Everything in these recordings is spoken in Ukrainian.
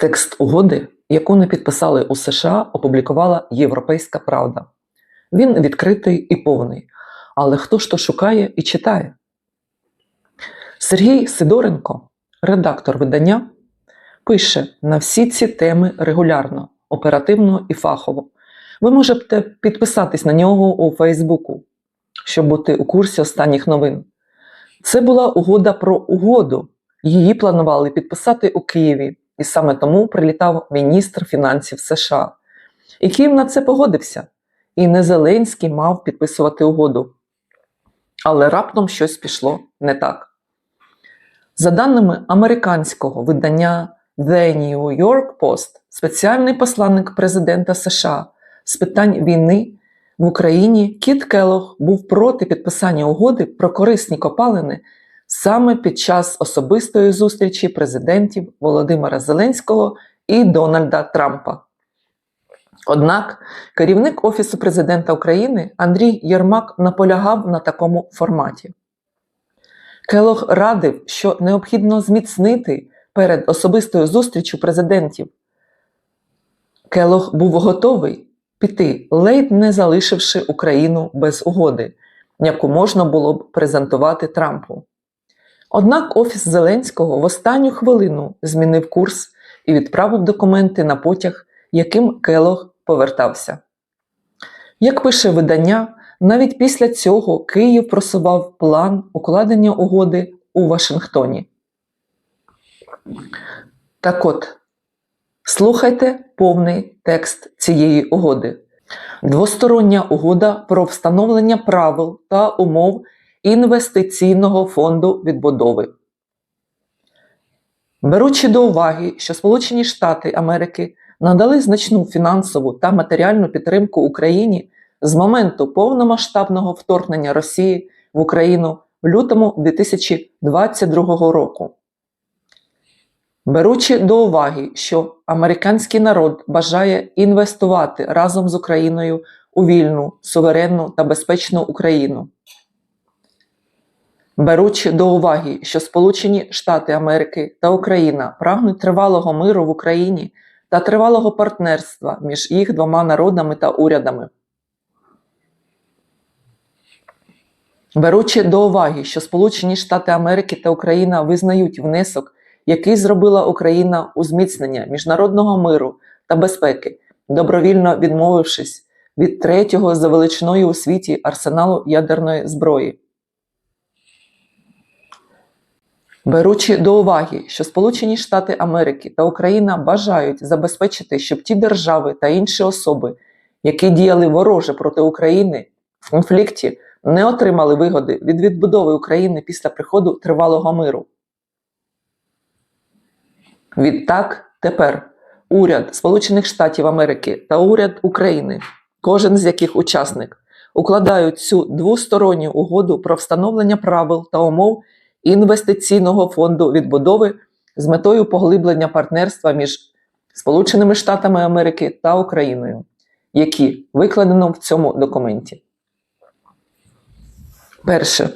Текст угоди, яку не підписали у США, опублікувала Європейська Правда. Він відкритий і повний. Але хто ж то шукає і читає? Сергій Сидоренко, редактор видання, пише на всі ці теми регулярно, оперативно і фахово. Ви можете підписатись на нього у Фейсбуку, щоб бути у курсі останніх новин. Це була угода про угоду. Її планували підписати у Києві, і саме тому прилітав міністр фінансів США. І Київ на це погодився. І не Зеленський мав підписувати угоду. Але раптом щось пішло не так. За даними американського видання The New York Post, спеціальний посланник президента США з питань війни в Україні Кіт Келох був проти підписання угоди про корисні копалини саме під час особистої зустрічі президентів Володимира Зеленського і Дональда Трампа. Однак керівник Офісу президента України Андрій Єрмак наполягав на такому форматі. Келох радив, що необхідно зміцнити перед особистою зустрічю президентів. Келох був готовий піти, ледь не залишивши Україну без угоди, яку можна було б презентувати Трампу. Однак Офіс Зеленського в останню хвилину змінив курс і відправив документи на потяг, яким Келох повертався. Як пише видання, навіть після цього Київ просував план укладення угоди у Вашингтоні. Так от, слухайте повний текст цієї угоди. Двостороння угода про встановлення правил та умов інвестиційного фонду відбудови. Беручи до уваги, що Сполучені Штати Америки надали значну фінансову та матеріальну підтримку Україні з моменту повномасштабного вторгнення Росії в Україну в лютому 2022 року. Беручи до уваги, що американський народ бажає інвестувати разом з Україною у вільну, суверенну та безпечну Україну. Беручи до уваги, що Сполучені Штати Америки та Україна прагнуть тривалого миру в Україні та тривалого партнерства між їх двома народами та урядами. Беручи до уваги, що Сполучені Штати Америки та Україна визнають внесок, який зробила Україна у зміцнення міжнародного миру та безпеки, добровільно відмовившись від третього за величиною у світі арсеналу ядерної зброї. Беручи до уваги, що Сполучені Штати Америки та Україна бажають забезпечити, щоб ті держави та інші особи, які діяли вороже проти України в конфлікті, не отримали вигоди від відбудови України після приходу тривалого миру. Відтак, тепер уряд Сполучених Штатів Америки та уряд України, кожен з яких учасник, укладають цю двосторонню угоду про встановлення правил та умов інвестиційного фонду відбудови з метою поглиблення партнерства між Сполученими Штатами Америки та Україною, які викладено в цьому документі. Перше.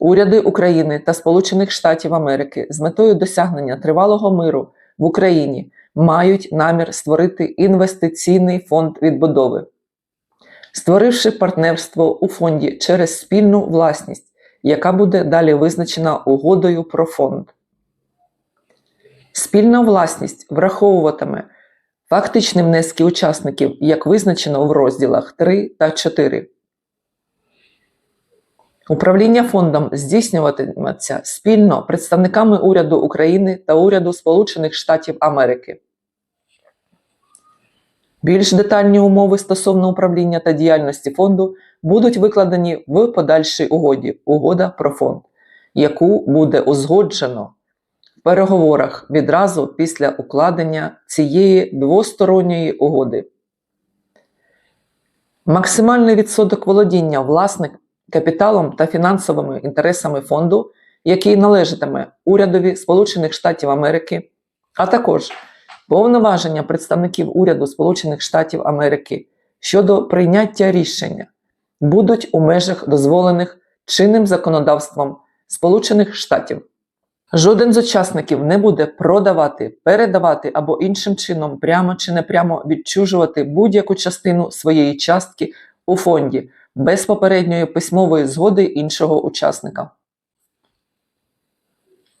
Уряди України та Сполучених Штатів Америки з метою досягнення тривалого миру в Україні мають намір створити інвестиційний фонд відбудови, створивши партнерство у фонді через спільну власність, яка буде далі визначена угодою про фонд. Спільна власність враховуватиме фактичні внески учасників, як визначено в розділах 3 та 4. Управління фондом здійснюватиметься спільно представниками уряду України та уряду Сполучених Штатів Америки. Більш детальні умови стосовно управління та діяльності фонду будуть викладені в подальшій угоді Угода про фонд, яку буде узгоджено в переговорах відразу після укладення цієї двосторонньої угоди. Максимальний відсоток володіння власник капіталом та фінансовими інтересами фонду, який належатиме урядові Сполучених Штатів Америки, а також повноваження представників уряду Сполучених Штатів Америки щодо прийняття рішення будуть у межах дозволених чинним законодавством Сполучених Штатів. Жоден з учасників не буде продавати, передавати або іншим чином прямо чи непрямо відчужувати будь-яку частину своєї частки у фонді без попередньої письмової згоди іншого учасника.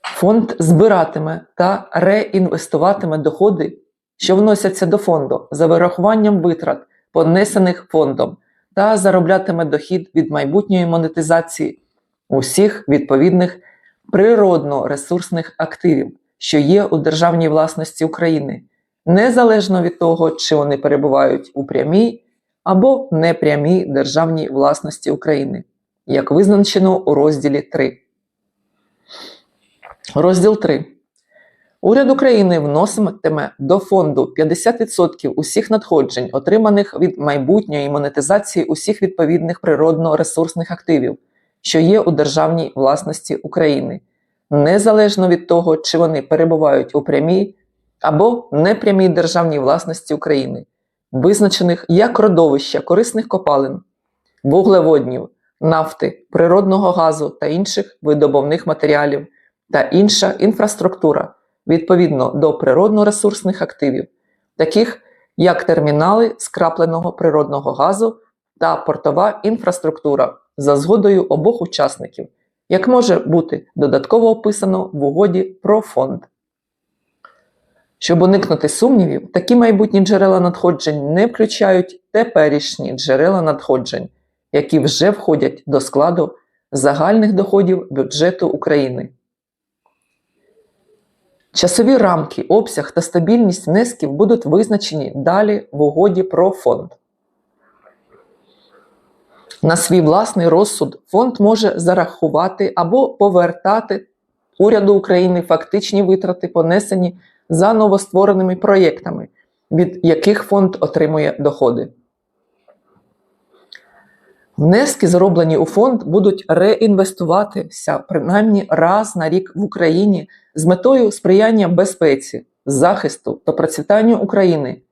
Фонд збиратиме та реінвестуватиме доходи, що вносяться до фонду за вирахуванням витрат, понесених фондом, та зароблятиме дохід від майбутньої монетизації усіх відповідних природно-ресурсних активів, що є у державній власності України, незалежно від того, чи вони перебувають у прямій або непрямій державній власності України, як визначено у розділі 3. Розділ 3. Уряд України вноситиме до фонду 50% усіх надходжень, отриманих від майбутньої монетизації усіх відповідних природно-ресурсних активів, що є у державній власності України, незалежно від того, чи вони перебувають у прямій або непрямій державній власності України, визначених як родовища корисних копалин, вуглеводнів, нафти, природного газу та інших видобувних матеріалів та інша інфраструктура відповідно до природно-ресурсних активів, таких як термінали скрапленого природного газу та портова інфраструктура за згодою обох учасників, як може бути додатково описано в угоді про фонд. Щоб уникнути сумнівів, такі майбутні джерела надходжень не включають теперішні джерела надходжень, які вже входять до складу загальних доходів бюджету України. Часові рамки, обсяг та стабільність внесків будуть визначені далі в угоді про фонд. На свій власний розсуд фонд може зарахувати або повертати уряду України фактичні витрати, понесені за новоствореними проєктами, від яких фонд отримує доходи. Внески, зроблені у фонд, будуть реінвестуватися принаймні раз на рік в Україні з метою сприяння безпеці, захисту та процвітанню України,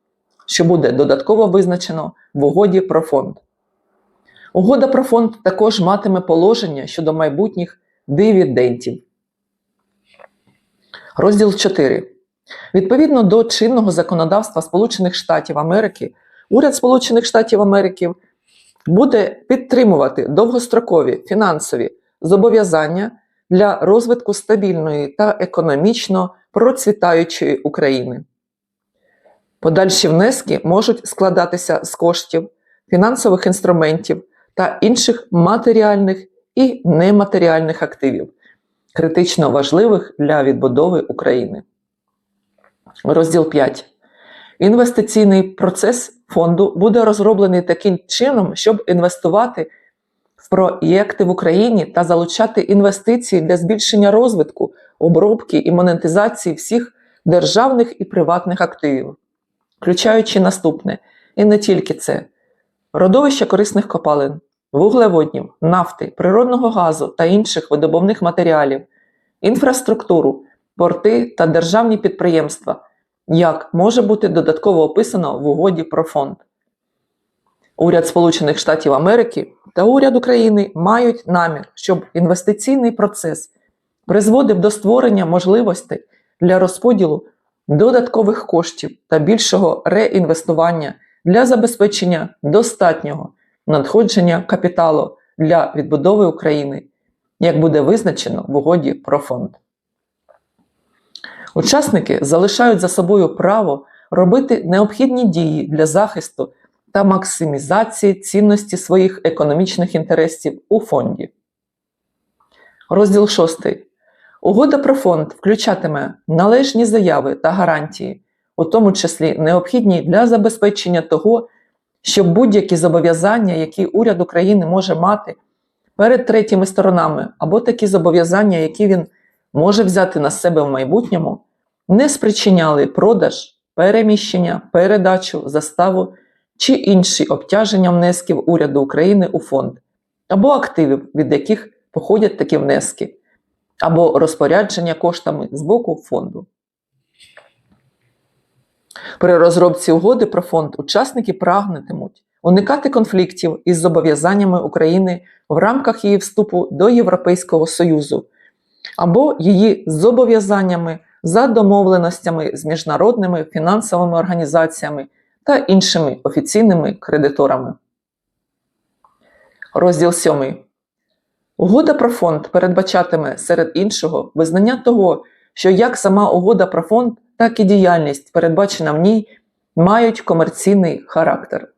що буде додатково визначено в угоді про фонд. Угода про фонд також матиме положення щодо майбутніх дивідендів. Розділ 4. Відповідно до чинного законодавства Сполучених Штатів Америки, уряд Сполучених Штатів Америки буде підтримувати довгострокові фінансові зобов'язання для розвитку стабільної та економічно процвітаючої України. Подальші внески можуть складатися з коштів, фінансових інструментів та інших матеріальних і нематеріальних активів, критично важливих для відбудови України. Розділ 5. Інвестиційний процес фонду буде розроблений таким чином, щоб інвестувати в проєкти в Україні та залучати інвестиції для збільшення розвитку, обробки і монетизації всіх державних і приватних активів, включаючи наступне, і не тільки це: родовища корисних копалин, вуглеводнів, нафти, природного газу та інших видобувних матеріалів, інфраструктуру, порти та державні підприємства як може бути додатково описано в угоді про фонд. Уряд Сполучених Штатів Америки та уряд України мають намір, щоб інвестиційний процес призводив до створення можливостей для розподілу додаткових коштів та більшого реінвестування для забезпечення достатнього надходження капіталу для відбудови України, як буде визначено в угоді про фонд. Учасники залишають за собою право робити необхідні дії для захисту та максимізації цінності своїх економічних інтересів у фонді. Розділ 6. Угода про фонд включатиме належні заяви та гарантії, у тому числі необхідні для забезпечення того, щоб будь-які зобов'язання, які уряд України може мати перед третіми сторонами, або такі зобов'язання, які він може взяти на себе в майбутньому, не спричиняли продаж, переміщення, передачу, заставу чи інші обтяження внесків уряду України у фонд, або активів, від яких походять такі внески, або розпорядження коштами з боку фонду. При розробці угоди про фонд учасники прагнутимуть уникати конфліктів із зобов'язаннями України в рамках її вступу до Європейського Союзу або її зобов'язаннями за домовленостями з міжнародними фінансовими організаціями та іншими офіційними кредиторами. Розділ 7. Угода про фонд передбачатиме серед іншого визнання того, що як сама угода про фонд, так і діяльність, передбачена в ній, мають комерційний характер.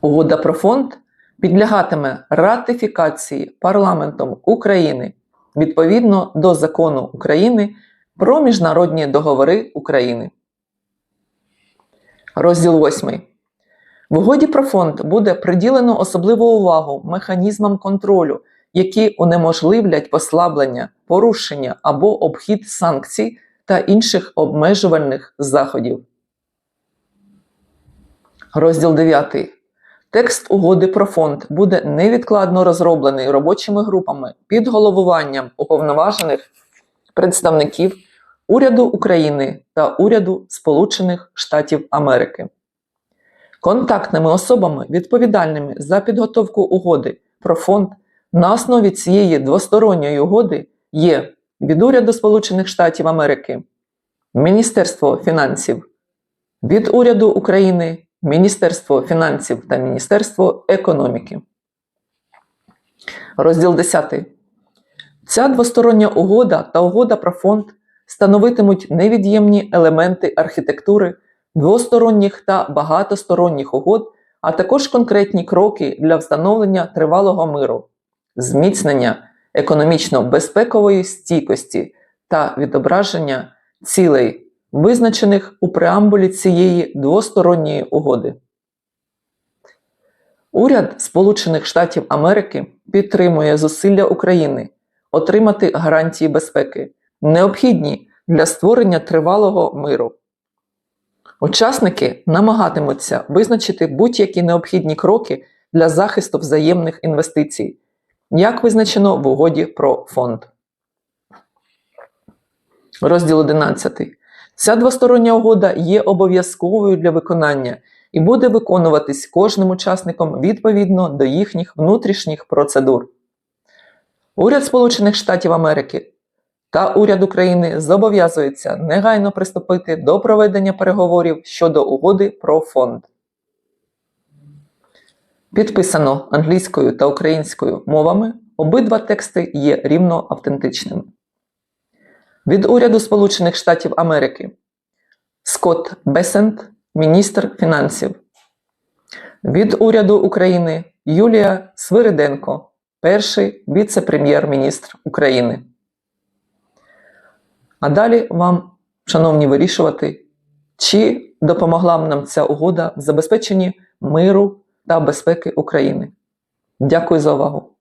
Угода про фонд підлягатиме ратифікації парламентом України відповідно до закону України про міжнародні договори України. Розділ 8. В угоді про фонд буде приділено особливу увагу механізмам контролю, які унеможливлять послаблення, порушення або обхід санкцій та інших обмежувальних заходів. Розділ 9. Текст угоди про фонд буде невідкладно розроблений робочими групами під головуванням уповноважених представників уряду України та уряду Сполучених Штатів Америки. Контактними особами, відповідальними за підготовку угоди про фонд на основі цієї двосторонньої угоди є від уряду Сполучених Штатів Америки, Міністерство фінансів, від уряду України Міністерство фінансів та Міністерство економіки. Розділ 10. Ця двостороння угода та угода про фонд становитимуть невід'ємні елементи архітектури двосторонніх та багатосторонніх угод, а також конкретні кроки для встановлення тривалого миру, зміцнення економічно-безпекової стійкості та відображення цілей визначених у преамбулі цієї двосторонньої угоди. Уряд Сполучених Штатів Америки підтримує зусилля України отримати гарантії безпеки, необхідні для створення тривалого миру. Учасники намагатимуться визначити будь-які необхідні кроки для захисту взаємних інвестицій, як визначено в угоді про фонд. Розділ 11. Ця двостороння угода є обов'язковою для виконання і буде виконуватись кожним учасником відповідно до їхніх внутрішніх процедур. Уряд Сполучених Штатів Америки та уряд України зобов'язуються негайно приступити до проведення переговорів щодо угоди про фонд. Підписано англійською та українською мовами. Обидва тексти є рівно автентичними. Від уряду Сполучених Штатів Америки Скотт Бесент, міністр фінансів. Від уряду України Юлія Свириденко, перший віце-прем'єр-міністр України. А далі вам, шановні, вирішувати, чи допомогла нам ця угода в забезпеченні миру та безпеки України. Дякую за увагу!